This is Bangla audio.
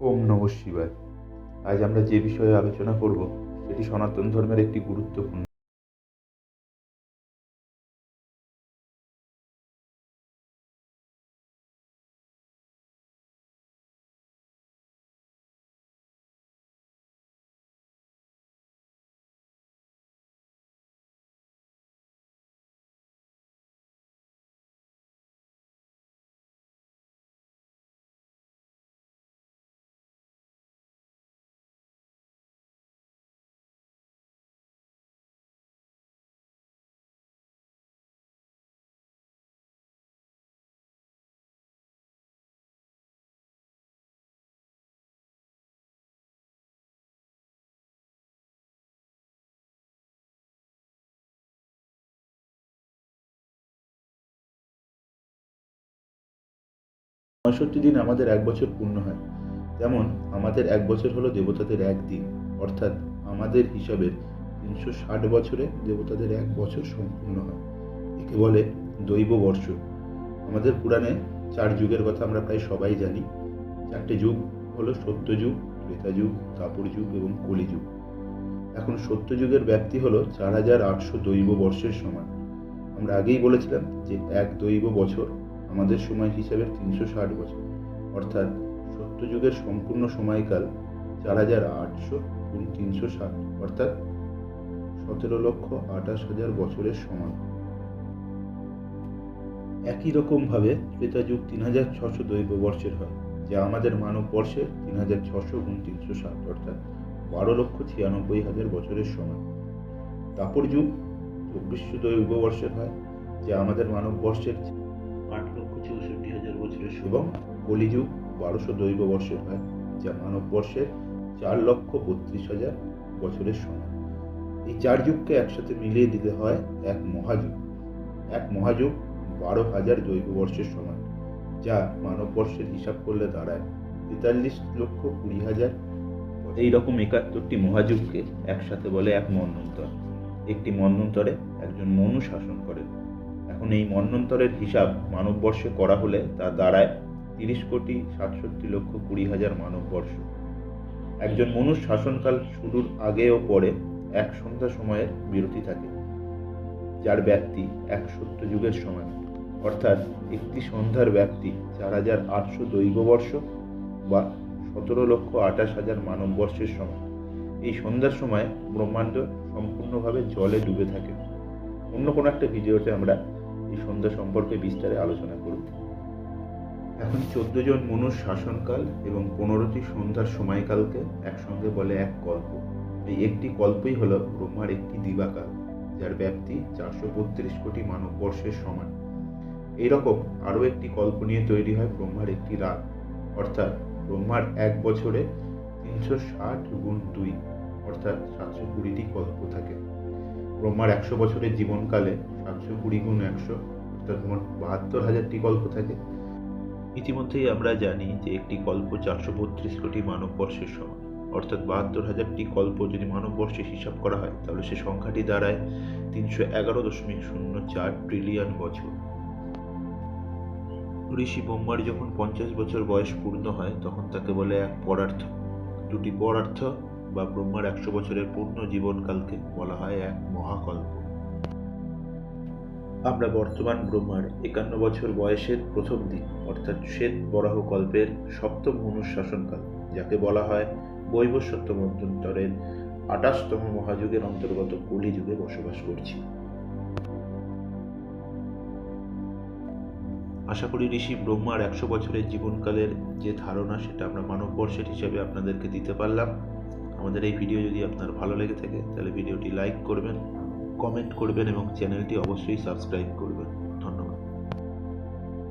ওম নম শিবায়। আজ আমরা যে বিষয়ে আলোচনা করব সেটি সনাতন ধর্মের একটি গুরুত্বপূর্ণ পঁয়ষট্টি দিন আমাদের এক বছর পূর্ণ হয়। যেমন আমাদের এক বছর হলো দেবতাদের এক দিন। অর্থাৎ আমাদের হিসাবে তিনশো ষাট বছরে দেবতাদের এক বছর সম্পূর্ণ হয়। একে বলে দৈব বর্ষ। আমাদের পুরাণে চার যুগের কথা আমরা প্রায় সবাই জানি। চারটে যুগ হলো সত্যযুগ ত্রেতা যুগ দাপর যুগ এবং কলিযুগ এখন সত্যযুগের ব্যাপ্তি হলো চার হাজার আটশো দৈব বর্ষের সমান। আমরা আগেই বলেছিলাম যে এক দৈব বছর আমাদের সময় হিসাবে তিনশো ষাট বছর। অর্থাৎ সত্যযুগের সম্পূর্ণ সময়কাল চার হাজার আটশো গুণ তিনশো ষাট, অর্থাৎ সতেরো লক্ষ আঠাশ হাজার বছরের সমান। একই রকমভাবে ত্রেতা যুগ তিন হাজার ছশো দৈব বর্ষের হয়, যা আমাদের মানব বর্ষের তিন হাজার ছশো গুণ তিনশো ষাট, অর্থাৎ বারো লক্ষ ছিয়ানব্বই হাজার বছরের সমান। তাপর যুগ চব্বিশশো দৈব বর্ষের হয়, যা আমাদের মানব বর্ষের এবং কলিযুগ বারোশো দৈব বর্ষের হয়, যা মানব বর্ষের চার লক্ষ বত্রিশ হাজার বছরের সমান। এই চার যুগকে একসাথে মিলিয়ে দিতে হয় এক মহাযুগ। এক মহাযুগ বারো হাজার দৈব বর্ষের সমান, যা মানব বর্ষের হিসাব করলে দাঁড়ায় তেতাল্লিশ লক্ষ কুড়ি হাজার এই রকম একাত্তরটি মহাযুগকে একসাথে বলে এক মন্বন্তর একটি মন্বন্তরে একজন মনু শাসন করেন। এখন এই মন্বন্তরের হিসাব মানববর্ষে করা হলে তা দাঁড়ায় তিরিশ কোটি সাতষট্টি লক্ষ কুড়ি হাজার মানববর্ষ। একজন মনুষ্য শাসনকাল শুরুর আগে ও পরে এক সন্ধ্যা সময়ের বিরতি থাকে, যার ব্যাপ্তি এক সত্য যুগের সমান। অর্থাৎ একটি সন্ধ্যার ব্যাপ্তি চার হাজার আটশো দৈব বর্ষ বা সতেরো লক্ষ আঠাশ হাজার মানববর্ষের সমান। এই সন্ধ্যার সময় ব্রহ্মাণ্ড সম্পূর্ণভাবে জলে ডুবে থাকে। অন্য কোনো একটা ভিডিওতে আমরা সন্ধ্যা সম্পর্কে বিস্তারে আলোচনা করব। এখন চোদ্দ জন মনুষ্য শাসনকাল এবং পনেরোটি সন্ধ্যার সময়কালকে একসঙ্গে বলে এক কল্প। এই একটি কল্পই হল ব্রহ্মার একটি দিবাকাল, যার ব্যাপ্তি চারশো বত্রিশ কোটি মানববর্ষের সমান। এইরকম আরও একটি কল্প নিয়ে তৈরি হয় ব্রহ্মার একটি রাত অর্থাৎ ব্রহ্মার এক বছরে তিনশো ষাট গুণ দুই, অর্থাৎ সাতশো কুড়িটি কল্প থাকে। ব্রহ্মার একশো বছরের জীবনকালে সাতশো কুড়ি গুণ একশো, অর্থাৎ মোট বাহাত্তর হাজারটি গল্প থাকে। ইতিমধ্যেই আমরা জানি যে একটি গল্প চারশো বত্রিশ কোটি মানববর্ষের সমান। অর্থাৎ বাহাত্তর হাজারটি গল্প যদি মানববর্ষে হিসাব করা হয়, তাহলে সে সংখ্যাটি দাঁড়ায় তিনশো এগারো দশমিক শূন্য চার ট্রিলিয়ন বছর। ঋষি ব্রহ্মার যখন পঞ্চাশ বছর বয়স পূর্ণ হয়, তখন তাকে বলে এক পরার্থ। দুটি পরার্থ বা ব্রহ্মার একশো বছরের পূর্ণ জীবনকালকে বলা হয় এক মহাকল্প। আমরা বর্তমান ব্রহ্মার একান্ন বছর বয়সের প্রথম দিন, অর্থাৎ শ্বেত বরাহ কল্পের সপ্তম মনুষ্য শাসনকাল যাকে বলা হয় বৈবস্বত্ব মধ্যন্তরের আঠাশতম মহাযুগের অন্তর্গত কলিযুগে বসবাস করছি। আশা করি ঋষি ব্রহ্মার একশো বছরের জীবনকালের যে ধারণা, সেটা আমরা মানববর্ষের হিসাবে আপনাদেরকে দিতে পারলাম। আমাদের এই ভিডিও যদি আপনার ভালো লেগে থাকে, তাহলে ভিডিওটি লাইক করবেন কমেন্ট করবেন এবং চ্যানেলটি অবশ্যই সাবস্ক্রাইব করবেন।